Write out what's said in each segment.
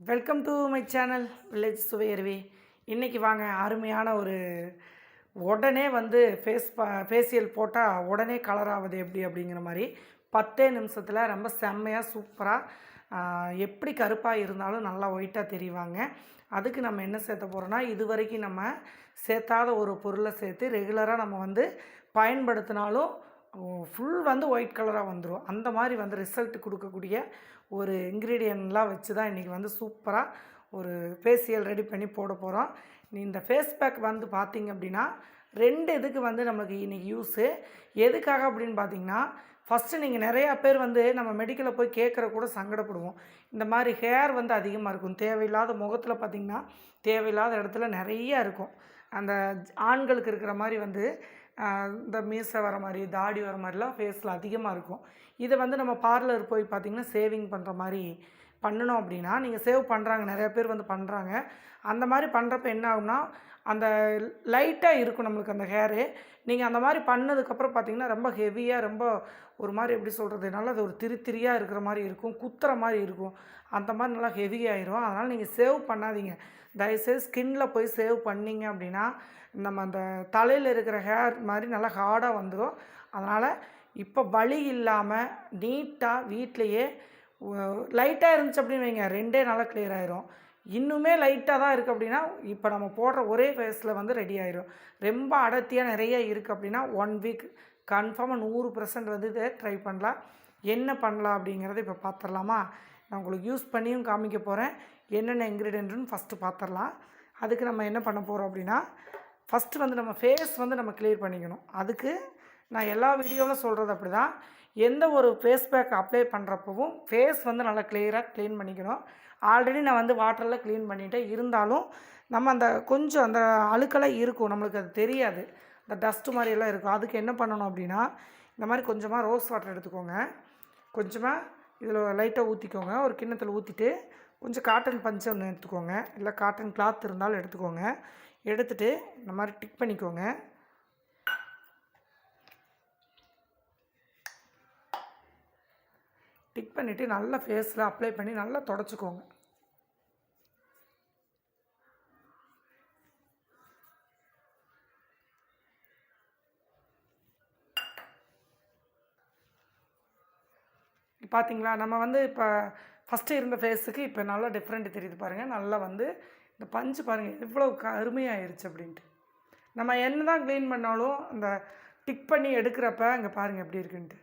Welcome to my channel village Suvaiyaruvi இன்றைக்கி வாங்க அருமையான ஒரு உடனே வந்து ஃபேஸ் பா ஃபேஷியல் போட்டால் உடனே கலர் ஆகுது எப்படி அப்படிங்கிற மாதிரி பத்தே நிமிஷத்தில் ரொம்ப செம்மையாக சூப்பராக எப்படி கருப்பாக இருந்தாலும் நல்லா ஒயிட்டாக தெரிவாங்க. அதுக்கு நம்ம என்ன சேர்த்த போகிறோன்னா இது வரைக்கும் நம்ம சேர்த்தாத ஒரு பொருளை சேர்த்து ரெகுலராக நம்ம வந்து பயன்படுத்தினாலும் ஃபுல் வந்து ஒயிட் கலராக வந்துடும் அந்த மாதிரி வந்து ரிசல்ட் கொடுக்கக்கூடிய ஒரு இன்க்ரீடியன்ட்லாம் வச்சு தான் இன்றைக்கி வந்து சூப்பராக ஒரு ஃபேஷியல் ரெடி பண்ணி போட போகிறோம் இந்த ஃபேஸ் பேக் வந்து பார்த்திங்க அப்படின்னா ரெண்டு இதுக்கு வந்து நம்மளுக்கு இன்றைக்கி யூஸு எதுக்காக அப்படின்னு பார்த்தீங்கன்னா ஃபஸ்ட்டு நீங்கள் நிறையா பேர் வந்து நம்ம மெடிக்கலில் போய் கேட்குற கூட சங்கடப்படுவோம். இந்த மாதிரி ஹேர் வந்து அதிகமாக இருக்கும். தேவையில்லாத முகத்தில் பார்த்திங்கன்னா தேவையில்லாத இடத்துல நிறைய இருக்கும். அந்த ஆண்களுக்கு இருக்கிற மாதிரி வந்து இந்த மீசை வர மாதிரி தாடி வர மாதிரிலாம் ஃபேஸில் அதிகமாக இருக்கும். இதை வந்து நம்ம பார்லர் போய் பார்த்திங்கன்னா சேவிங் பண்ணுற மாதிரி பண்ணணும் அப்படின்னா நீங்கள் சேவ் பண்ணுறாங்க நிறைய பேர் வந்து பண்ணுறாங்க அந்த மாதிரி பண்ணுறப்ப என்ன ஆகும்னா அந்த லைட்டாக இருக்கும் நம்மளுக்கு அந்த ஹேரு நீங்கள் அந்த மாதிரி பண்ணதுக்கப்புறம் பார்த்தீங்கன்னா ரொம்ப ஹெவியாக ரொம்ப ஒரு மாதிரி எப்படி சொல்கிறது அது ஒரு திரி திரியாக இருக்கிற மாதிரி இருக்கும் குத்துற மாதிரி இருக்கும். அந்த மாதிரி நல்லா ஹெவி ஆயிரும். அதனால் நீங்கள் சேவ் பண்ணாதீங்க. தயவுசெய்து ஸ்கின்ல போய் சேவ் பண்ணீங்க அப்படின்னா நம்ம அந்த தலையில் இருக்கிற ஹேர் மாதிரி நல்லா ஹார்டாக வந்துடும் அதனால் இப்போ வலி இல்லாமல் நீட்டாக வீட்லேயே லைட்டாக இருந்துச்சு அப்படின்னு வைங்க. ரெண்டே நாளாக கிளியர் ஆயிரும். இன்னுமே லைட்டாக தான் இருக்குது அப்படின்னா இப்போ நம்ம போடுற ஒரே ஃபேஸில் வந்து ரெடி ஆயிரும். ரொம்ப அடர்த்தியாக நிறைய இருக்குது அப்படின்னா ஒன் வீக் கன்ஃபார்மாக நூறு பர்சன்ட் வந்து இதை ட்ரை பண்ணலாம். என்ன பண்ணலாம் அப்படிங்கிறத இப்போ பார்த்துடலாமா நான் உங்களுக்கு யூஸ் பண்ணியும் காமிக்க போகிறேன் என்னென்ன இன்க்ரீடியன்ட்னு ஃபஸ்ட்டு பார்த்துடலாம் அதுக்கு நம்ம என்ன பண்ண போகிறோம் அப்படின்னா ஃபஸ்ட்டு வந்து நம்ம ஃபேஸ் வந்து நம்ம கிளியர் பண்ணிக்கணும். அதுக்கு நான் எல்லா வீடியோவிலும் சொல்கிறது அப்படி தான் எந்த ஒரு ஃபேஸ் பேக் அப்ளை பண்ணுறப்பவும் ஃபேஸ் வந்து நல்லா கிளியராக க்ளீன் பண்ணிக்கணும். ஆல்ரெடி நான் வந்து வாட்டரில் க்ளீன் பண்ணிட்டேன். இருந்தாலும் நம்ம அந்த கொஞ்சம் அந்த அழுக்கெல்லாம் இருக்கும். நம்மளுக்கு அது தெரியாது. இந்த டஸ்ட்டு மாதிரியெல்லாம் இருக்கும். அதுக்கு என்ன பண்ணணும் அப்படின்னா இந்த மாதிரி கொஞ்சமாக ரோஸ் வாட்டர் எடுத்துக்கோங்க. கொஞ்சமாக இதில் லைட்டாக ஊற்றிக்கோங்க. ஒரு கிண்ணத்தில் ஊற்றிட்டு கொஞ்சம் காட்டன் பஞ்சு ஒன்று எடுத்துக்கோங்க. இல்லை காட்டன் கிளாத் இருந்தாலும் எடுத்துக்கோங்க. எடுத்துகிட்டு இந்த மாதிரி டிக் பண்ணிக்கோங்க. டிக் பண்ணிவிட்டு நல்லா ஃபேஸில் அப்ளை பண்ணி நல்லா தொடச்சிக்கோங்க. பார்த்தீங்களா நம்ம வந்து இப்போ ஃபஸ்ட்டு இருந்த ஃபேஸுக்கு இப்போ நல்லா டிஃப்ரெண்ட் தெரியுது பாருங்கள் நல்லா வந்து இந்த பஞ்சு பாருங்கள் எவ்வளோ க அருமையாயிருச்சு அப்படின்ட்டு. நம்ம என்ன தான் க்ளீன் பண்ணாலும் அந்த டிக் பண்ணி எடுக்கிறப்ப இங்கே பாருங்கள் எப்படி இருக்குன்ட்டு.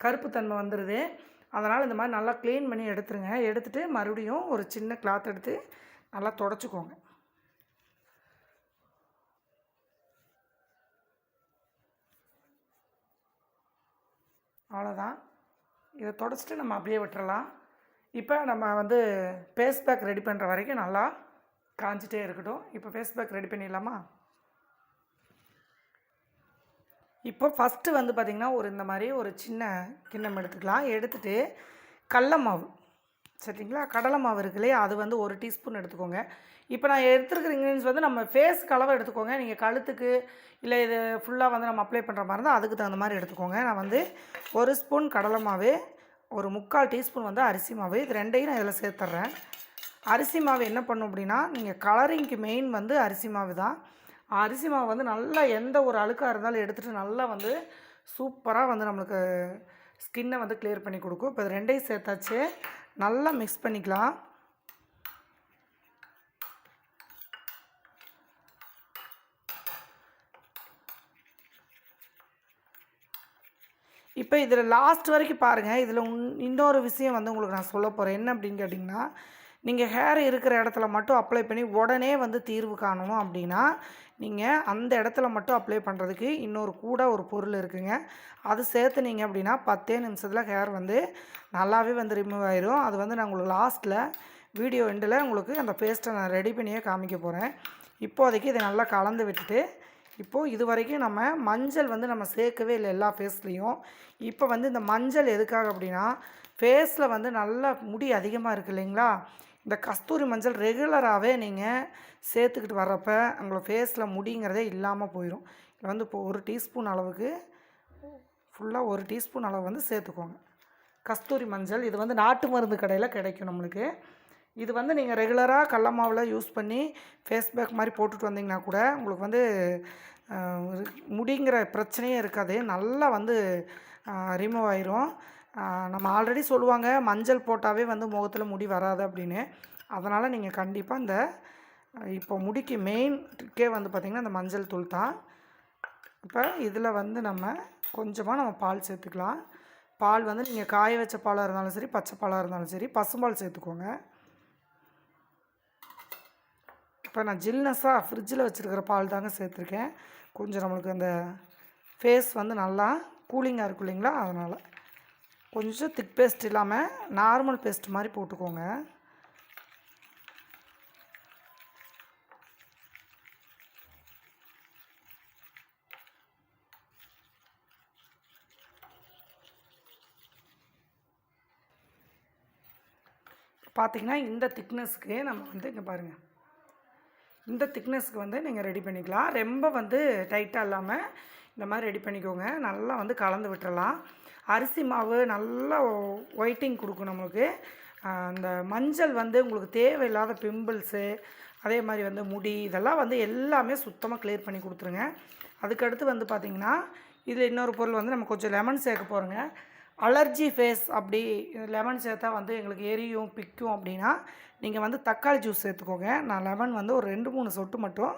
கருப்பு தன்மை வந்துடுது அதனால் இந்த மாதிரி நல்லா க்ளீன் பண்ணி எடுத்துருங்க. எடுத்துட்டு மறுபடியும் ஒரு சின்ன கிளாத் எடுத்து நல்லா தொடச்சிக்கோங்க. அவ்வளோதான் இதை தொடச்சிட்டு நம்ம அப்படியே விட்டுறலாம். இப்போ நம்ம வந்து ஃபேஸ் பேக் ரெடி பண்ணுற வரைக்கும் நல்லா காஞ்சிட்டே இருக்கட்டும். இப்போ ஃபேஸ் பேக் ரெடி பண்ணிடலாமா? இப்போ ஃபஸ்ட்டு வந்து பார்த்திங்கன்னா ஒரு இந்த மாதிரி ஒரு சின்ன கிண்ணம் எடுத்துக்கலாம். எடுத்துகிட்டு கடல மாவு. சரிங்களா? கடலை மாவு இருக்கு இல்லையா? அது வந்து ஒரு டீஸ்பூன் எடுத்துக்கோங்க. இப்போ நான் எடுத்துருக்கிற இன்க்ரீடியன்ஸ் வந்து நம்ம ஃபேஸ் கலவை எடுத்துக்கோங்க. நீங்கள் கழுத்துக்கு இல்லை இது ஃபுல்லாக வந்து நம்ம அப்ளை பண்ணுற மாதிரி இருந்தால் அதுக்கு தகுந்த மாதிரி எடுத்துக்கோங்க. நான் வந்து ஒரு ஸ்பூன் கடலை மாவு ஒரு முக்கால் டீஸ்பூன் வந்து அரிசி மாவு. இது ரெண்டையும் நான் இதில் சேர்த்துட்றேன் அரிசி மாவு என்ன பண்ணும் அப்படின்னா நீங்கள் கலரிங்க்கு மெயின் வந்து அரிசி மாவு தான். அரிசி மாவு வந்து நல்லா எந்த ஒரு அழுக்காக இருந்தாலும் எடுத்துகிட்டு நல்லா வந்து சூப்பராக வந்து நம்மளுக்கு ஸ்கின்னை வந்து கிளியர் பண்ணி கொடுக்கும். இப்போ இது ரெண்டையும் சேர்த்தாச்சு. நல்லா மிக்ஸ் பண்ணிக்கலாம். இப்போ இதில் லாஸ்ட் வரைக்கும் பாருங்கள் இதில் இன்னொரு விஷயம் வந்து உங்களுக்கு நான் சொல்ல போகிறேன் என்ன அப்படின்னு கேட்டிங்கன்னா நீங்கள் ஹேர் இருக்கிற இடத்துல மட்டும் அப்ளை பண்ணி உடனே வந்து தீர்வு காணணும் அப்படின்னா நீங்கள் அந்த இடத்துல மட்டும் அப்ளை பண்ணுறதுக்கு இன்னொரு கூட ஒரு பொருள் இருக்குங்க. அது சேர்த்துனீங்க அப்படின்னா பத்தே நிமிஷத்தில் ஹேர் வந்து நல்லாவே வந்து ரிமூவ் ஆயிரும். அது வந்து நான் உங்களுக்கு லாஸ்ட்டில் வீடியோ எண்டில் உங்களுக்கு அந்த பேஸ்ட்டை நான் ரெடி பண்ணியே காமிக்க போகிறேன் இப்போதைக்கு இதை நல்லா கலந்து விட்டுட்டு இப்போது இது வரைக்கும் நம்ம மஞ்சள் வந்து நம்ம சேர்க்கவே இல்லை எல்லா ஃபேஸ்லேயும் இப்போ வந்து இந்த மஞ்சள் எதுக்காக அப்படின்னா ஃபேஸில் வந்து நல்லா முடி அதிகமாக இருக்குது இல்லைங்களா? இந்த கஸ்தூரி மஞ்சள் ரெகுலராகவே நீங்கள் சேர்த்துக்கிட்டு வர்றப்ப உங்களோட ஃபேஸில் முடிங்கிறதே இல்லாமல் போயிடும். இதில் வந்து இப்போ ஒரு டீஸ்பூன் அளவுக்கு ஃபுல்லாக ஒரு டீஸ்பூன் அளவு வந்து சேர்த்துக்கோங்க. கஸ்தூரி மஞ்சள் இது வந்து நாட்டு மருந்து கடையில் கிடைக்கும் நம்மளுக்கு. இது வந்து நீங்கள் ரெகுலராக கடல மாவில் யூஸ் பண்ணி ஃபேஸ் பேக் மாதிரி போட்டுட்டு வந்தீங்கன்னா கூட உங்களுக்கு வந்து முடிங்கிற பிரச்சனையே இருக்காது. நல்லா வந்து ரிமூவ் ஆயிரும். நம்ம ஆல்ரெடி சொல்லுவாங்க மஞ்சள் போட்டாவே வந்து முகத்தில் முடி வராது அப்படின்னு. அதனால் நீங்கள் கண்டிப்பாக இந்த இப்போ முடிக்கு மெயின் ட்ரிக்கே வந்து பார்த்திங்கன்னா இந்த மஞ்சள் தூள் தான். இப்போ இதில் வந்து நம்ம கொஞ்சமாக நம்ம பால் சேர்த்துக்கலாம். பால் வந்து நீங்கள் காய வச்ச பாலாக இருந்தாலும் சரி பச்சை பாலாக இருந்தாலும் சரி பசும்பால் சேர்த்துக்கோங்க. இப்போ நான் ஜில்னஸாக ஃப்ரிட்ஜில் வச்சுருக்கிற பால் தாங்க சேர்த்துருக்கேன். கொஞ்சம் நம்மளுக்கு அந்த ஃபேஸ் வந்து நல்லா கூலிங்காக இருக்கும் இல்லைங்களா? அதனால் கொஞ்சம் திக் பேஸ்ட் இல்லாமல் நார்மல் பேஸ்ட் மாதிரி போட்டுக்கோங்க. பார்த்தீங்கன்னா இந்த திக்னஸ்க்கு நம்ம வந்து இங்கே பாருங்கள் இந்த திக்னஸ்க்கு வந்து நீங்கள் ரெடி பண்ணிக்கலாம். ரொம்ப வந்து டைட்டாக இல்லாமல் இந்த மாதிரி ரெடி பண்ணிக்கோங்க. நல்லா வந்து கலந்து விட்டுறலாம். அரிசி மாவு நல்லா ஒயிட்டிங் கொடுக்கும் நம்மளுக்கு. அந்த மஞ்சள் வந்து உங்களுக்கு தேவையில்லாத பிம்பிள்ஸு அதே மாதிரி வந்து முடி இதெல்லாம் வந்து எல்லாமே சுத்தமாக கிளியர் பண்ணி கொடுத்துருங்க. அதுக்கடுத்து வந்து பார்த்திங்கன்னா இதில் இன்னொரு பொருள் வந்து நம்ம கொஞ்சம் லெமன் சேர்க்க போகிறோங்க அலர்ஜி ஃபேஸ் அப்படி லெமன் சேர்த்தா வந்து எங்களுக்கு எரியும் பிக்கும் அப்படின்னா நீங்கள் வந்து தக்காளி ஜூஸ் சேர்த்துக்கோங்க. நான் லெமன் வந்து ஒரு ரெண்டு மூணு சொட்டு மட்டும்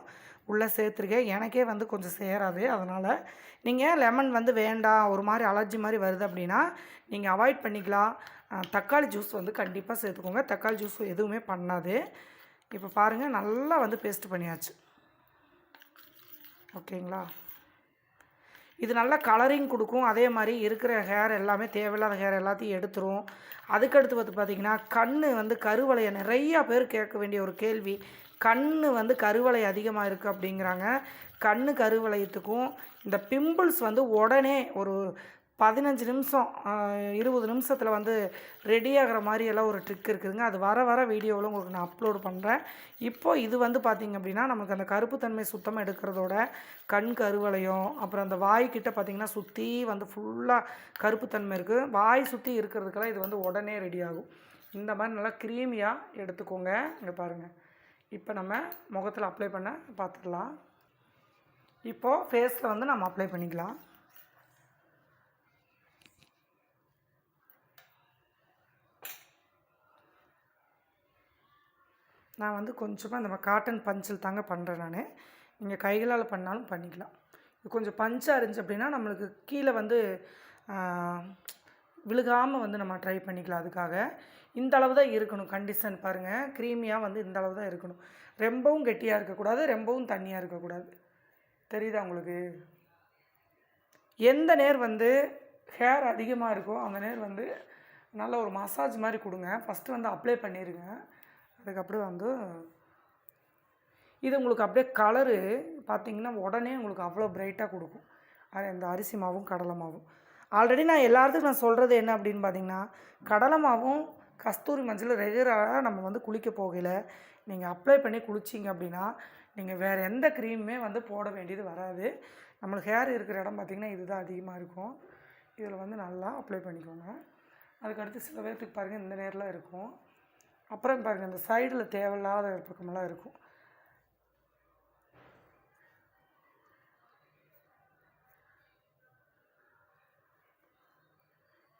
உள்ளே சேர்த்துருக்கேன் எனக்கே வந்து கொஞ்சம் சேராது. அதனால் நீங்கள் லெமன் வந்து வேண்டாம் ஒரு மாதிரி அலர்ஜி மாதிரி வருது அப்படின்னா நீங்கள் அவாய்ட் பண்ணிக்கலாம். தக்காளி ஜூஸ் வந்து கண்டிப்பாக சேர்த்துக்கோங்க. தக்காளி ஜூஸ் எதுவுமே பண்ணாது. இப்போ பாருங்கள் நல்லா வந்து பேஸ்ட் பண்ணியாச்சு. ஓகேங்களா? இது நல்லா கலரிங் கொடுக்கும். அதே மாதிரி இருக்கிற ஹேர் எல்லாமே தேவையில்லாத ஹேர் எல்லாத்தையும் எடுத்துரும். அதுக்கடுத்து வந்து பார்த்திங்கன்னா கண் வந்து கருவளைய நிறையா பேர் கேட்க வேண்டிய ஒரு கேள்வி. கண் வந்து கருவளை அதிகமாக இருக்குது அப்படிங்கிறாங்க. கண் கருவளையத்துக்கும் இந்த பிம்பிள்ஸ் வந்து உடனே ஒரு பதினஞ்சு நிமிஷம் இருபது நிமிஷத்தில் வந்து ரெடி ஆகிற மாதிரி எல்லாம் ஒரு ட்ரிக் இருக்குதுங்க. அது வர வர வீடியோவில் உங்களுக்கு நான் அப்லோட் பண்ணுறேன் இப்போது இது வந்து பார்த்திங்க அப்படின்னா நமக்கு அந்த கருப்புத்தன்மை சுத்தமாக எடுக்கிறதோட கண் கருவளையம் அப்புறம் அந்த வாய்க்கிட்ட பார்த்திங்கன்னா சுற்றி வந்து ஃபுல்லாக கருப்புத்தன்மை இருக்குது வாய் சுற்றி இருக்கிறதுக்கெல்லாம் இது வந்து உடனே ரெடி ஆகும். இந்த மாதிரி நல்லா க்ரீமியாக எடுத்துக்கோங்க. இங்கே பாருங்கள் இப்போ நம்ம முகத்தில் அப்ளை பண்ண பார்த்துடலாம். இப்போது ஃபேஸில் வந்து நம்ம அப்ளை பண்ணிக்கலாம். நான் வந்து கொஞ்சமாக இந்த மாதிரி காட்டன் பஞ்சில் தாங்க பண்ணுறேன் நான். நீங்கள் கைகளால் பண்ணாலும் பண்ணிக்கலாம். கொஞ்சம் பஞ்சாக இருந்துச்சு அப்படின்னா நம்மளுக்கு கீழே வந்து விழுகாமல் வந்து நம்ம ட்ரை பண்ணிக்கலாம் அதுக்காக. இந்த அளவு தான் இருக்கணும் கண்டிஷன் பாருங்கள் க்ரீமியாக வந்து இந்த அளவு தான் இருக்கணும். ரொம்பவும் கெட்டியாக இருக்கக்கூடாது ரொம்பவும் தண்ணியாக இருக்கக்கூடாது. தெரியுதா உங்களுக்கு? எந்த நேர் வந்து ஹேர் அதிகமாக இருக்கோ அந்த நேர் வந்து நல்ல ஒரு மசாஜ் மாதிரி கொடுங்க. ஃபஸ்ட்டு வந்து அப்ளை பண்ணிடுங்க அதுக்கப்புறம் வந்து இது உங்களுக்கு அப்படியே கலரு பார்த்தீங்கன்னா உடனே உங்களுக்கு அவ்வளோ பிரைட்டாக கொடுக்கும். அது இந்த அரிசி மாவும் கடலை மாவும். ஆல்ரெடி நான் எல்லாத்துக்கும் நான் சொல்கிறது என்ன அப்படின்னு பார்த்தீங்கன்னா கடலை மாவும் கஸ்தூரி மஞ்சள் ரெகுலராக நம்ம வந்து குளிக்க போகல நீங்கள் அப்ளை பண்ணி குளிச்சிங்க அப்படின்னா நீங்கள் வேறு எந்த க்ரீமுமே வந்து போட வேண்டியது வராது. நம்மளுக்கு ஹேர் இருக்கிற இடம் பார்த்திங்கன்னா இதுதான் அதிகமாக இருக்கும். இதில் வந்து நல்லா அப்ளை பண்ணிக்கோங்க. அதுக்கடுத்து சில பேர்த்துக்கு பாருங்கள் இந்த நேரில் இருக்கும். அப்புறம் பாருங்கள் இந்த சைடில் தேவையில்லாத பக்கமெல்லாம் இருக்கும்.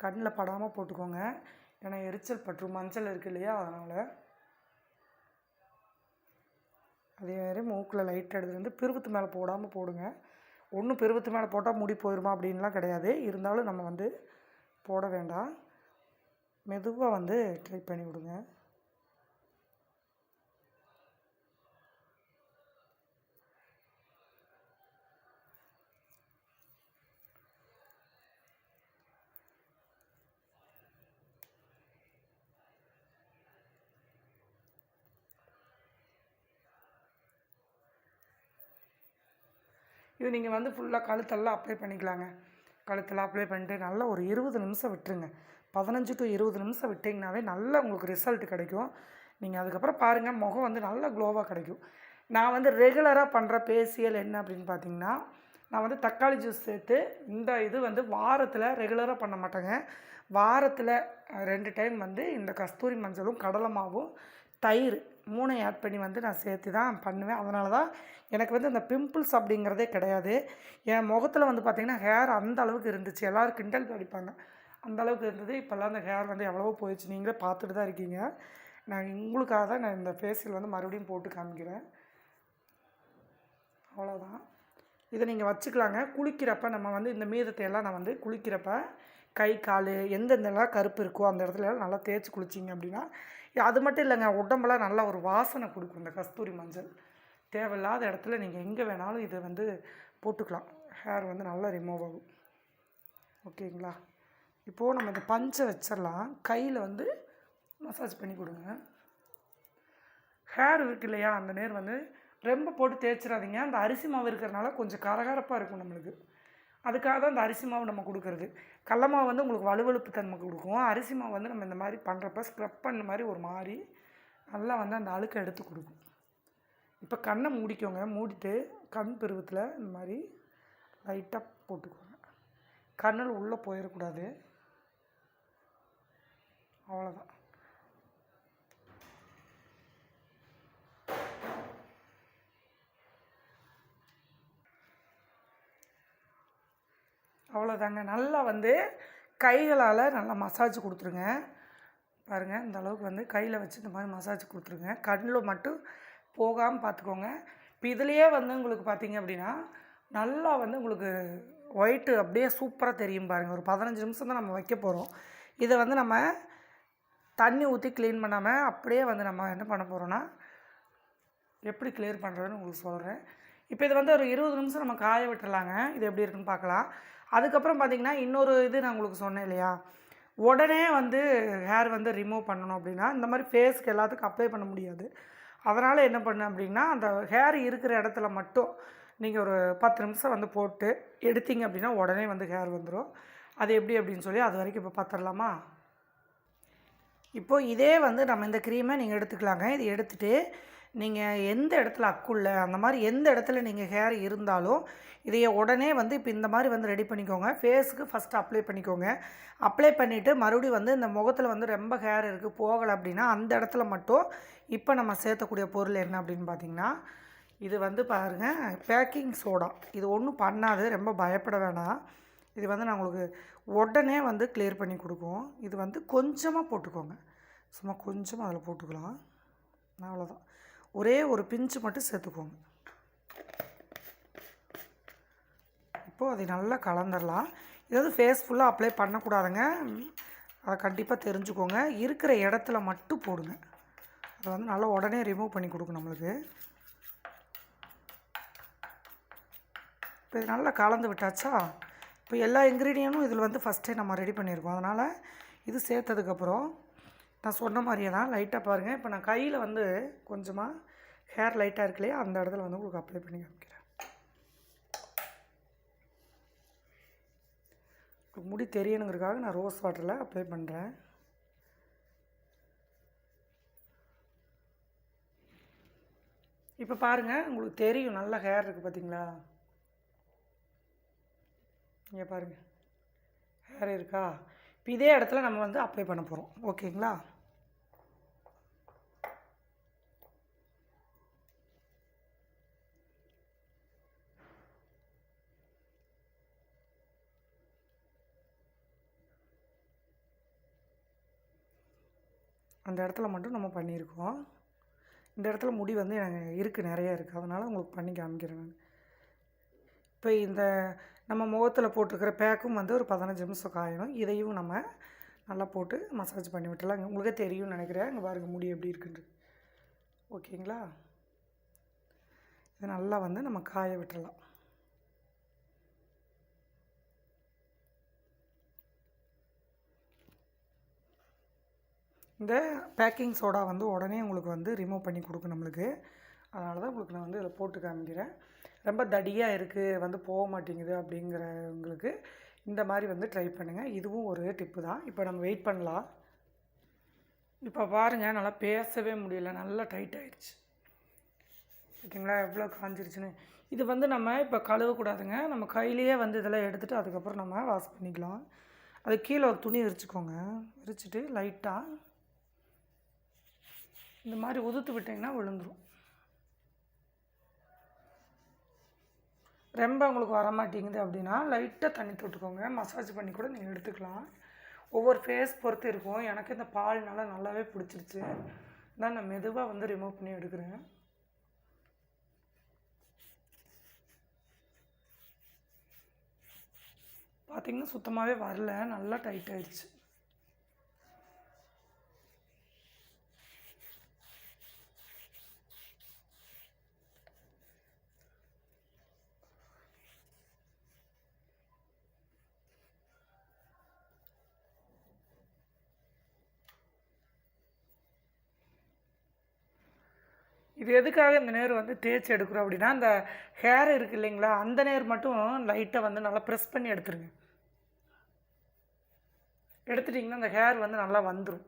கண்ணில் படாமல் போட்டுக்கோங்க. ஏன்னா எரிச்சல் பற்றும் மஞ்சள் இருக்கு இல்லையா அதனால். அதே மாதிரி மூக்கில் லைட் எடுத்து வந்து பிருவத்து மேலே போடாமல் போடுங்க. ஒன்றும் பிருவத்து மேலே போட்டால் முடி போயிடுமா அப்படின்லாம் கிடையாது. இருந்தாலும் நம்ம வந்து போட வேண்டாம். மெதுவாக வந்து ட்ரை பண்ணி விடுங்க. இது நீங்கள் வந்து ஃபுல்லாக கழுத்தெல்லாம் அப்ளை பண்ணிக்கலாங்க. கழுத்தெல்லாம் அப்ளை பண்ணிட்டு நல்லா ஒரு இருபது நிமிஷம் விட்டுருங்க. பதினஞ்சு டு இருபது நிமிஷம் விட்டிங்கனாவே நல்ல உங்களுக்கு ரிசல்ட் கிடைக்கும். நீங்கள் அதுக்கப்புறம் பாருங்கள் முகம் வந்து நல்ல க்ளோவாக கிடைக்கும். நான் வந்து ரெகுலராக பண்ணுற பேசியல் என்ன அப்படின்னு பார்த்தீங்கன்னா நான் வந்து தக்காளி ஜூஸ் சேர்த்து இந்த இது வந்து வாரத்தில் ரெகுலராக பண்ண மாட்டேங்க. வாரத்தில் ரெண்டு டைம் வந்து இந்த கஸ்தூரி மஞ்சளும் கடலை மாவும் தயிர் மூணையும் ஆட் பண்ணி வந்து நான் சேர்த்து தான் பண்ணுவேன். அதனால தான் எனக்கு வந்து இந்த பிம்பிள்ஸ் அப்படிங்கிறதே கிடையாது. என் முகத்தில் வந்து பார்த்திங்கன்னா ஹேர் அந்த அளவுக்கு இருந்துச்சு. எல்லோரும் கிண்டல் அடிப்பாங்க. அந்த அளவுக்கு இருந்தது. இப்போல்லாம் அந்த ஹேர் வந்து எவ்வளவோ போயிடுச்சு. நீங்களே பார்த்துட்டு தான் இருக்கீங்க. நான் உங்களுக்காக தான் நான் இந்த ஃபேஷியல் வந்து மறுபடியும் போட்டு காமிக்கிறேன். அவ்வளோதான் இதை நீங்கள் வச்சுக்கலாங்க. குளிக்கிறப்ப நம்ம வந்து இந்த மீதத்தை எல்லாம் நான் வந்து குளிக்கிறப்ப கை கால் எந்தெந்தெல்லாம் கருப்பு இருக்கோ அந்த இடத்துல எல்லாம் நல்லா தேய்ச்சி குளிச்சிங்க அப்படின்னா அது மட்டும் இல்லைங்க உடம்பெல்லாம் நல்லா ஒரு வாசனை கொடுக்கும் இந்த கஸ்தூரி மஞ்சள். தேவையில்லாத இடத்துல நீங்கள் எங்கே வேணாலும் இதை வந்து போட்டுக்கலாம். ஹேர் வந்து நல்லா ரிமூவ் ஆகும். ஓகேங்களா? இப்போது நம்ம இந்த பஞ்சை வச்சிடலாம். கையில் வந்து மசாஜ் பண்ணி கொடுங்க. ஹேர் இருக்கு இல்லையா? அந்த நேர் வந்து ரொம்ப போட்டு தேய்ச்சிடாதீங்க. அந்த அரிசி மாவு இருக்கிறனால கொஞ்சம் கரகரப்பாக இருக்கும் நம்மளுக்கு. அதுக்காக தான் அந்த அரிசி மாவு நம்ம கொடுக்குறது. கடல மாவு வந்து உங்களுக்கு வலுவழுப்பு தன்மை கொடுக்கும். அரிசி மாவு வந்து நம்ம இந்த மாதிரி பண்ணுறப்ப ஸ்க்ரப் பண்ண மாதிரி ஒரு மாதிரி நல்லா வந்து அந்த அழுக்கை எடுத்து கொடுக்கும். இப்போ கண்ணை மூடிக்கோங்க. மூடிட்டு கண் பருவத்தில் இந்த மாதிரி லைட்டாக போட்டுக்கோங்க. கண்ணில் உள்ளே போயிடக்கூடாது அவ்வளோதான் அவ்வளோதாங்க. நல்லா வந்து கைகளால் நல்லா மசாஜ் கொடுத்துருங்க. பாருங்கள் இந்த அளவுக்கு வந்து கையில் வச்சு இந்த மாதிரி மசாஜ் கொடுத்துருங்க. கண்ணில் மட்டும் போகாமல் பார்த்துக்கோங்க. இப்போ இதுலேயே வந்து உங்களுக்கு பார்த்தீங்க அப்படின்னா நல்லா வந்து உங்களுக்கு ஒயிட்டு அப்படியே சூப்பராக தெரியும் பாருங்கள் ஒரு பதினஞ்சு நிமிஷம் தான் நம்ம வைக்க போகிறோம் இதை வந்து நம்ம தண்ணி ஊற்றி க்ளீன் பண்ணாமல் அப்படியே வந்து நம்ம என்ன பண்ண போகிறோன்னா எப்படி கிளியர் பண்ணுறதுன்னு உங்களுக்கு சொல்கிறேன் இப்போ இது வந்து ஒரு இருபது நிமிஷம் நம்ம காய விட்டுடலாங்க இது எப்படி இருக்குன்னு பார்க்கலாம். அதுக்கப்புறம் பார்த்திங்கன்னா இன்னொரு இது நான் உங்களுக்கு சொன்னேன் இல்லையா? உடனே வந்து ஹேர் வந்து ரிமூவ் பண்ணணும் அப்படின்னா இந்த மாதிரி ஃபேஸ்க்கு எல்லாத்துக்கும் அப்ளை பண்ண முடியாது. அதனால் என்ன பண்ணேன் அப்படின்னா அந்த ஹேர் இருக்கிற இடத்துல மட்டும் நீங்கள் ஒரு பத்து நிமிஷம் வந்து போட்டு எடுத்தீங்க அப்படின்னா உடனே வந்து ஹேர் வந்துடும் அது எப்படி அப்படின்னு சொல்லி அது வரைக்கும் இப்போ பார்த்துடலாமா? இப்போது இதே வந்து நம்ம இந்த க்ரீமை நீங்கள் எடுத்துக்கலாங்க. இது எடுத்துகிட்டு நீங்கள் எந்த இடத்துல அக்குள்ள அந்த மாதிரி எந்த இடத்துல நீங்கள் ஹேர் இருந்தாலும் இதைய உடனே வந்து இப்போ இந்த மாதிரி வந்து ரெடி பண்ணிக்கோங்க. ஃபேஸுக்கு ஃபஸ்ட்டு அப்ளை பண்ணிக்கோங்க. அப்ளை பண்ணிவிட்டு மறுபடியும் வந்து இந்த முகத்தில் வந்து ரொம்ப ஹேர் இருக்குது போகலை அப்படின்னா அந்த இடத்துல மட்டும் இப்போ நம்ம சேர்த்தக்கூடிய பொருள் என்ன அப்படின்னு பார்த்தீங்கன்னா இது வந்து பாருங்கள் பேக்கிங் சோடா இது ஒன்றும் பண்ணாது ரொம்ப பயப்பட வேணாம். இது வந்து நான் உங்களுக்கு உடனே வந்து கிளியர் பண்ணி கொடுக்கும். இது வந்து கொஞ்சமாக போட்டுக்கோங்க. சும்மா கொஞ்சமாக அதில் போட்டுக்கலாம். அவ்வளோதான் ஒரே ஒரு பிஞ்சு மட்டும் சேர்த்துக்கோங்க. இப்போது அதை நல்லா கலந்துடலாம் இது வந்து ஃபேஸ் ஃபுல்லாக அப்ளை பண்ணக்கூடாதுங்க. அதை கண்டிப்பாக தெரிஞ்சுக்கோங்க. இருக்கிற இடத்துல மட்டும் போடுங்க. அதை வந்து நல்லா உடனே ரிமூவ் பண்ணி கொடுக்கும் நம்மளுக்கு. இப்போ இது நல்லா கலந்து விட்டாச்சா? இப்போ எல்லா இன்க்ரீடியனும் இதில் வந்து ஃபஸ்ட்டே நம்ம ரெடி பண்ணியிருக்கோம். அதனால் இது சேர்த்ததுக்கப்புறம் நான் சொன்ன மாதிரியே தான் லைட்டாக பாருங்கள் இப்போ நான் கையில் வந்து கொஞ்சமாக ஹேர் லைட்டாக இருக்கு இல்லையா அந்த இடத்துல வந்து உங்களுக்கு அப்ளை பண்ணி காமிக்கிறேன். உங்களுக்கு முடி தெரியணுங்கிறதுக்காக நான் ரோஸ் வாட்டரில் அப்ளை பண்ணுறேன் இப்போ பாருங்கள் உங்களுக்கு தெரியும் நல்ல ஹேர் இருக்குது பார்த்தீங்களா இங்கே பாருங்கள் ஹேர் இருக்கா? இப்போ இதே இடத்துல நம்ம வந்து அப்ளை பண்ண போகிறோம் ஓகேங்களா அந்த இடத்துல மட்டும் நம்ம பண்ணியிருக்கோம். இந்த இடத்துல முடி வந்து எனக்கு இருக்குது நிறையா இருக்குது அதனால் உங்களுக்கு பண்ணி காமிக்கிறேன் நான். இப்போ இந்த நம்ம முகத்தில் போட்டிருக்கிற பேக்கும் வந்து ஒரு பதினஞ்சு நிமிஷம் காயணும். இதையும் நம்ம நல்லா போட்டு மசாஜ் பண்ணி விட்டுலாம் உங்களுக்கே தெரியும்னு நினைக்கிறேன். இங்கே பாருங்கள் முடி எப்படி இருக்குன்ட்டு. ஓகேங்களா? இது நல்லா வந்து நம்ம காய விட்டுடலாம். இந்த பேக்கிங் சோடா வந்து உடனே உங்களுக்கு வந்து ரிமூவ் பண்ணி கொடுக்கும் நம்மளுக்கு. அதனால தான் உங்களுக்கு நான் வந்து இதில் போட்டு காமிக்கிறேன். ரொம்ப தடியாக இருக்குது வந்து போக மாட்டேங்குது அப்படிங்கிறவங்களுக்கு இந்த மாதிரி வந்து ட்ரை பண்ணுங்கள் இதுவும் ஒரு டிப்பு தான். இப்போ நம்ம வெயிட் பண்ணலாம். இப்போ பாருங்கள் நல்லா பேசவே முடியல. நல்லா டைட் ஆகிடுச்சு ஓகேங்களா? எவ்வளோ காஞ்சிருச்சுன்னு. இது வந்து நம்ம இப்போ கழுவக்கூடாதுங்க. நம்ம கையிலேயே வந்து இதெல்லாம் எடுத்துகிட்டு அதுக்கப்புறம் நம்ம வாஷ் பண்ணிக்கலாம். அது கீழே ஒரு துணி விரிச்சுக்கோங்க. விரிச்சிட்டு லைட்டாக இந்த மாதிரி உதுத்து விட்டிங்கன்னா விழுந்துடும் ரொம்ப உங்களுக்கு வர மாட்டேங்குது அப்படின்னா லைட்டாக தண்ணி தொட்டுக்கோங்க. மசாஜ் பண்ணி கூட நீங்கள் எடுத்துக்கலாம். ஒவ்வொரு ஃபேஸ் பொறுத்து இருக்கும். எனக்கு இந்த பால்னால நல்லாவே பிடிச்சிருச்சு. தான் நான் மெதுவாக வந்து ரிமூவ் பண்ணி எடுக்கிறேன். பார்த்தீங்கன்னா சுத்தமாகவே வரல. நல்லா டைட் ஆயிடுச்சு. இது எதுக்காக இந்த நேர் வந்து தேய்ச்சி எடுக்கிறோம் அப்படின்னா அந்த ஹேர் இருக்கு இல்லைங்களா அந்த நேர் மட்டும் லைட்டாக வந்து நல்லா ப்ரெஸ் பண்ணி எடுத்துருங்க. எடுத்துட்டிங்கன்னா அந்த ஹேர் வந்து நல்லா வந்துடும்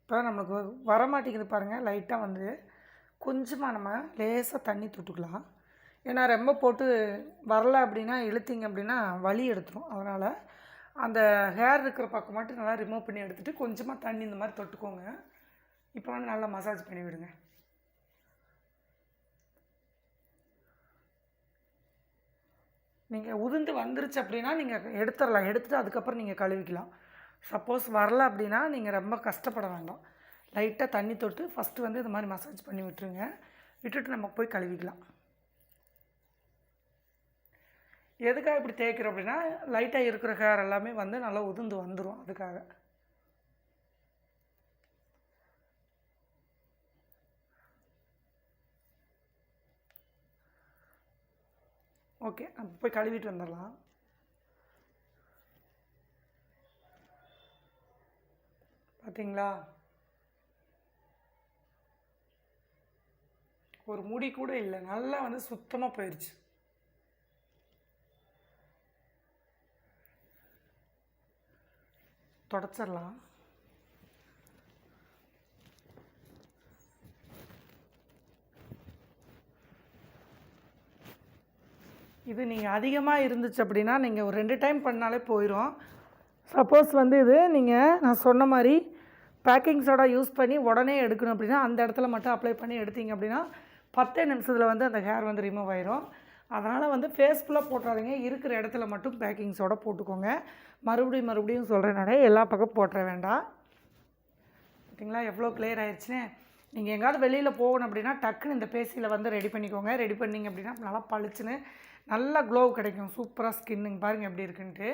இப்போ நமக்கு வர மாட்டேங்குது பாருங்கள் லைட்டாக வந்து. கொஞ்சமாக நம்ம லேசாக தண்ணி தொட்டுக்கலாம். ஏன்னா ரொம்ப போட்டு வரல அப்படின்னா இழுத்திங்க அப்படின்னா வலி எடுத்துரும். அதனால் அந்த ஹேர் இருக்கிற பக்கம் மட்டும் நல்லா ரிமூவ் பண்ணி எடுத்துகிட்டு கொஞ்சமாக தண்ணி இந்த மாதிரி தொட்டுக்கோங்க. இப்போ வந்து நல்லா மசாஜ் பண்ணி விடுங்க. நீங்கள் உதிர்ந்து வந்துருச்சு அப்படின்னா நீங்கள் எடுத்துடலாம். எடுத்துகிட்டு அதுக்கப்புறம் நீங்கள் கழுவிக்கலாம். சப்போஸ் வரல அப்படின்னா நீங்கள் ரொம்ப கஷ்டப்பட வேண்டாம். லைட்டாக தண்ணி தொட்டு ஃபஸ்ட்டு வந்து இது மாதிரி மசாஜ் பண்ணி விட்டுருங்க. விட்டுட்டு நம்ம போய் கழுவிக்கலாம். எதுக்காக இப்படி தேய்க்கிறோம் அப்படின்னா லைட்டாக இருக்கிற ஹேர் எல்லாமே வந்து நல்லா உதிர்ந்து வந்துடும் அதுக்காக. ஓகே நம்ம போய் கழுவிட்டு வந்துடலாம். பார்த்தீங்களா ஒரு முடி கூட இல்லை நல்லா வந்து சுத்தமாக போயிடுச்சு தொடச்சிடலாம். இது நீங்கள் அதிகமாக இருந்துச்சு அப்படின்னா நீங்கள் ஒரு ரெண்டு டைம் பண்ணாலே போயிடும் சப்போஸ் வந்து இது நீங்கள் நான் சொன்ன மாதிரி பேக்கிங் சோடா யூஸ் பண்ணி உடனே எடுக்கணும் அப்படின்னா அந்த இடத்துல மட்டும் அப்ளை பண்ணி எடுத்தீங்க அப்படின்னா பத்தே நிமிஷத்தில் வந்து அந்த ஹேர் வந்து ரிமூவ் ஆயிரும். அதனால் வந்து ஃபேஸ் ஃபுல்லாக போட்டுறாதீங்க. இருக்கிற இடத்துல மட்டும் பேக்கிங் சோடா போட்டுக்கோங்க. மறுபடியும் மறுபடியும் சொல்கிறேனாலே எல்லா பக்கம் போட்டுற வேண்டாம். பார்த்தீங்களா எவ்வளோ கிளியர் ஆயிடுச்சுன்னு நீங்கள் எங்கேயாவது வெளியில் போகணும் அப்படின்னா டக்குன்னு இந்த பேசியில் வந்து ரெடி பண்ணிக்கோங்க. ரெடி பண்ணிங்க அப்படின்னா நல்லா பளிச்சுன்னு நல்லா க்ளோ கிடைக்கும். சூப்பராக ஸ்கின்னுங்க பாருங்கள் எப்படி இருக்குன்ட்டு.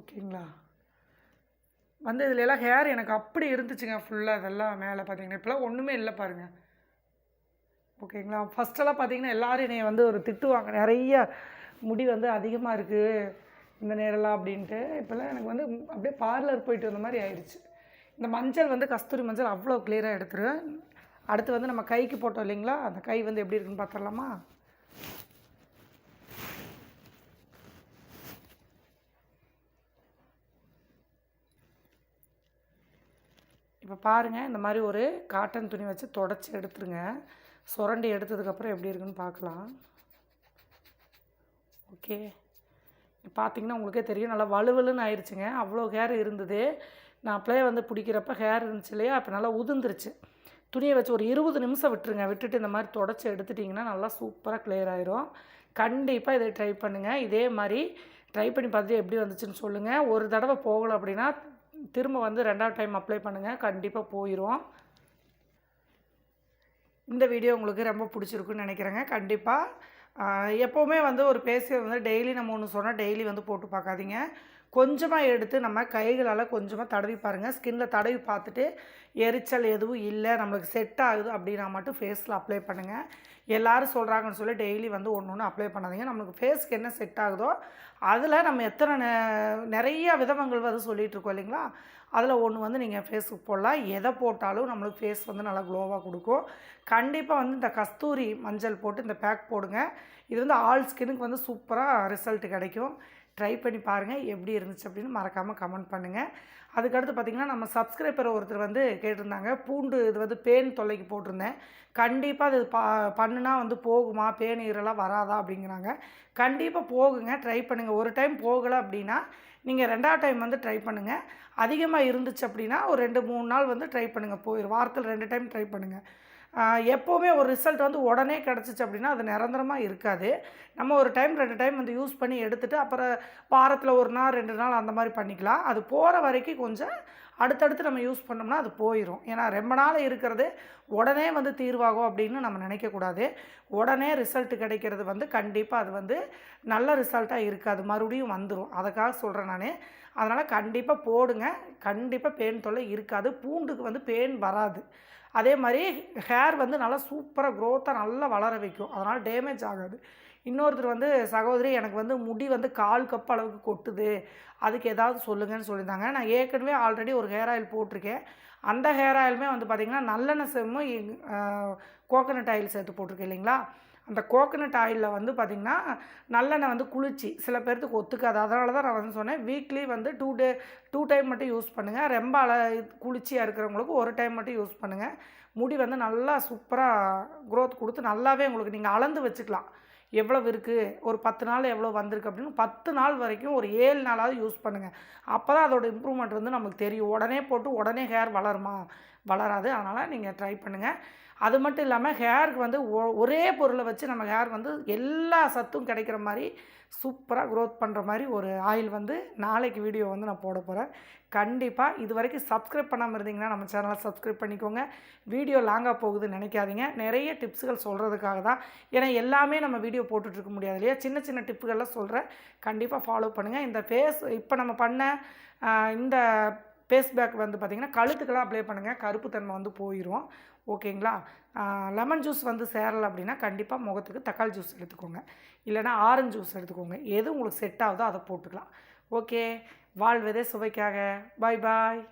ஓகேங்களா? வந்து இதில் எல்லாம் ஹேர் எனக்கு அப்படி இருந்துச்சுங்க ஃபுல்லாக அதெல்லாம் மேலே பார்த்தீங்கன்னா இப்போலாம் ஒன்றுமே இல்லை பாருங்கள் ஓகேங்களா ஃபஸ்ட்டெல்லாம் பார்த்தீங்கன்னா எல்லோரும் என்னை வந்து ஒரு திட்டுவாங்க. நிறைய முடி வந்து அதிகமாக இருக்குது இந்த நேரம்லாம் அப்படின்ட்டு. இப்போல்லாம் எனக்கு வந்து அப்படியே பார்லர் போயிட்டு வந்த மாதிரி ஆயிடுச்சு. இந்த மஞ்சள் வந்து கஸ்தூரி மஞ்சள் அவ்வளோ கிளியராக எடுத்துருவேன் அடுத்து வந்து நம்ம கைக்கு போட்டோம் இல்லைங்களா? அந்த கை வந்து எப்படி இருக்குன்னு பார்த்துடலாமா இப்போ பாருங்கள் இந்த மாதிரி ஒரு காட்டன் துணி வச்சு தொடச்சி எடுத்துருங்க. சுரண்டி எடுத்ததுக்கப்புறம் எப்படி இருக்குன்னு பார்க்கலாம். ஓகே. பார்த்தீங்கன்னா உங்களுக்கே தெரியும் நல்லா வலுவலுன்னு ஆயிடுச்சுங்க அவ்வளோ ஹேர் இருந்தது. நான் அப்படியே வந்து பிடிக்கிறப்ப ஹேர் இருந்துச்சு இல்லையா? அப்போ நல்லா உதிர்ந்துருச்சு. துணியை வச்சு ஒரு இருபது நிமிஷம் விட்டுருங்க. விட்டுட்டு இந்த மாதிரி தொடச்சி எடுத்துட்டிங்கன்னா நல்லா சூப்பராக கிளியர் ஆயிரும். கண்டிப்பாக இதை ட்ரை பண்ணுங்கள் இதே மாதிரி ட்ரை பண்ணி பார்த்துட்டு எப்படி வந்துச்சுன்னு சொல்லுங்கள் ஒரு தடவை போகலை அப்படின்னா திரும்ப வந்து ரெண்டாவது டைம் அப்ளை பண்ணுங்கள் கண்டிப்பாக போயிடும் இந்த வீடியோ உங்களுக்கு ரொம்ப பிடிச்சிருக்குன்னு நினைக்கிறேங்க. கண்டிப்பாக எப்போவுமே வந்து ஒரு பேசியது வந்து டெய்லி நம்ம ஒன்று சொன்னால் டெய்லி வந்து போட்டு பார்க்காதீங்க. கொஞ்சமாக எடுத்து நம்ம கைகளால் கொஞ்சமாக தடவி பாருங்கள் ஸ்கின்னில் தடவி பார்த்துட்டு எரிச்சல் எதுவும் இல்லை நம்மளுக்கு செட் ஆகுது அப்படின்னா மட்டும் ஃபேஸில் அப்ளை பண்ணுங்கள் எல்லோரும் சொல்கிறாங்கன்னு சொல்லி டெய்லி வந்து ஒன்று ஒன்று அப்ளை பண்ணாதீங்க. நம்மளுக்கு ஃபேஸ்க்கு என்ன செட் ஆகுதோ அதில் நம்ம எத்தனை நிறைய விதமங்கள் வந்து சொல்லிகிட்டு இருக்கோம் இல்லைங்களா? அதில் ஒன்று வந்து நீங்கள் ஃபேஸுக்கு போடலாம். எதை போட்டாலும் நம்மளுக்கு ஃபேஸ் வந்து நல்லா க்ளோவாக கொடுக்கும். கண்டிப்பாக வந்து இந்த கஸ்தூரி மஞ்சள் போட்டு இந்த பேக் போடுங்க. இது வந்து ஆல் ஸ்கின்னுக்கு வந்து சூப்பராக ரிசல்ட் கிடைக்கும். ட்ரை பண்ணி பாருங்கள் எப்படி இருந்துச்சு அப்படின்னு மறக்காமல் கமெண்ட் பண்ணுங்கள் அதுக்கடுத்து பார்த்திங்கன்னா நம்ம சப்ஸ்கிரைபர் ஒருத்தர் வந்து கேட்டிருந்தாங்க. பூண்டு இது வந்து பேன் தொல்லைக்கு போட்டிருந்தேன். கண்டிப்பாக அது பா பண்ணுனா வந்து போகுமா? பேன் ஈரெல்லாம் வராதா? அப்படிங்கிறாங்க. கண்டிப்பாக போகுங்க. ட்ரை பண்ணுங்கள் ஒரு டைம் போகலை அப்படின்னா நீங்கள் ரெண்டாவது டைம் வந்து ட்ரை பண்ணுங்கள் அதிகமாக இருந்துச்சு அப்படின்னா ஒரு ரெண்டு மூணு நாள் வந்து ட்ரை பண்ணுங்கள் போயிடும் வாரத்தில் ரெண்டு டைம் ட்ரை பண்ணுங்கள் எப்போவுமே ஒரு ரிசல்ட் வந்து உடனே கிடச்சிச்சு அப்படின்னா அது நிரந்தரமாக இருக்காது. நம்ம ஒரு டைம் ரெண்டு டைம் வந்து யூஸ் பண்ணி எடுத்துகிட்டு அப்புறம் வாரத்தில் ஒரு நாள் ரெண்டு நாள் அந்த மாதிரி பண்ணிக்கலாம். அது போகிற வரைக்கும் கொஞ்சம் அடுத்தடுத்து நம்ம யூஸ் பண்ணோம்னா அது போயிடும் ஏன்னா ரொம்ப நாள் இருக்கிறது உடனே வந்து தீர்வாகும் அப்படின்னு நம்ம நினைக்கக்கூடாது உடனே ரிசல்ட் கிடைக்கிறது வந்து கண்டிப்பாக அது வந்து நல்ல ரிசல்ட்டாக இருக்காது. மறுபடியும் வந்துடும் அதுக்காக சொல்கிறேன் நான். அதனால் கண்டிப்பாக போடுங்க. கண்டிப்பாக பேன் தொல்லை இருக்காது. பூண்டுக்கு வந்து பேன் வராது. அதே மாதிரி ஹேர் வந்து நல்லா சூப்பராக க்ரோத்தாக நல்லா வளர வைக்கும். அதனால் டேமேஜ் ஆகாது. இன்னொருத்தர் வந்து சகோதரி எனக்கு வந்து முடி வந்து கால் கப் அளவுக்கு கொட்டுது. அதுக்கு ஏதாவது சொல்லுங்கன்னு சொல்லியிருந்தாங்க. நான் ஏற்கனவே ஆல்ரெடி ஒரு ஹேர் ஆயில் போட்டிருக்கேன். அந்த ஹேர் ஆயிலுமே வந்து பார்த்திங்கன்னா நல்லெண்ணெய் செம்மும் கோகனட் ஆயில் சேர்த்து போட்டிருக்கேன் இல்லைங்களா? அந்த கோகனட் ஆயிலில் வந்து பார்த்திங்கன்னா நல்லெண்ணெய் வந்து குளிர்ச்சி. சில பேர்த்துக்கு ஒத்துக்காது. அதனால தான் நான் வந்து சொன்னேன் வீக்லி வந்து டூ டே டூ டைம் மட்டும் யூஸ் பண்ணுங்கள் ரொம்ப அல குளிர்ச்சியாக இருக்கிறவங்களுக்கு ஒரு டைம் மட்டும் யூஸ் பண்ணுங்கள் முடி வந்து நல்லா சூப்பராக க்ரோத் கொடுத்து நல்லாவே உங்களுக்கு நீங்கள் அளந்து வச்சுக்கலாம். எவ்வளவு இருக்குது ஒரு பத்து நாள் எவ்வளோ வந்திருக்கு அப்படின்னு பத்து நாள் வரைக்கும் ஒரு ஏழு நாளாவது யூஸ் பண்ணுங்கள் அப்போ தான் அதோட இம்ப்ரூவ்மெண்ட் வந்து நமக்கு தெரியும். உடனே போட்டு உடனே ஹேர் வளருமா? வளராது. அதனால் நீங்கள் ட்ரை பண்ணுங்கள் அது மட்டும் இல்லாமல் ஹேருக்கு வந்து ஒ- ஒரே பொருளை வச்சு நம்ம ஹேர் வந்து எல்லா சத்தும் கிடைக்கிற மாதிரி சூப்பராக க்ரோத் பண்ணுற மாதிரி ஒரு ஆயில் வந்து நாளைக்கு வீடியோ வந்து நான் போட போகிறேன் கண்டிப்பாக இது வரைக்கும் சப்ஸ்கிரைப் பண்ணாமல் இருந்தீங்கன்னா நம்ம சேனலை சப்ஸ்கிரைப் பண்ணிக்கோங்க. வீடியோ லாங்காக போகுதுன்னு நினைக்காதீங்க. நிறைய டிப்ஸுகள் சொல்கிறதுக்காக தான். ஏன்னா எல்லாமே நம்ம வீடியோ போட்டுட்ருக்க முடியாது இல்லையா? சின்ன சின்ன டிப்புகள்லாம் சொல்கிறேன் கண்டிப்பாக ஃபாலோ பண்ணுங்கள் இந்த ஃபேஸ் இப்போ நம்ம பண்ண இந்த ஃபேஸ் பேக் வந்து பார்த்திங்கன்னா கழுத்துக்கெல்லாம் அப்ளை பண்ணுங்கள் கருப்பு தன்மை வந்து போயிடும் ஓகேங்களா? லெமன் ஜூஸ் வந்து சேரலை அப்படின்னா கண்டிப்பாக முகத்துக்கு தக்காளி ஜூஸ் எடுத்துக்கோங்க. இல்லைனா ஆரஞ்சு ஜூஸ் எடுத்துக்கோங்க. எது உங்களுக்கு செட் ஆகுதோ அதை போட்டுக்கலாம். ஓகே. வாழ்வதே சுவைக்காக. பாய் பாய்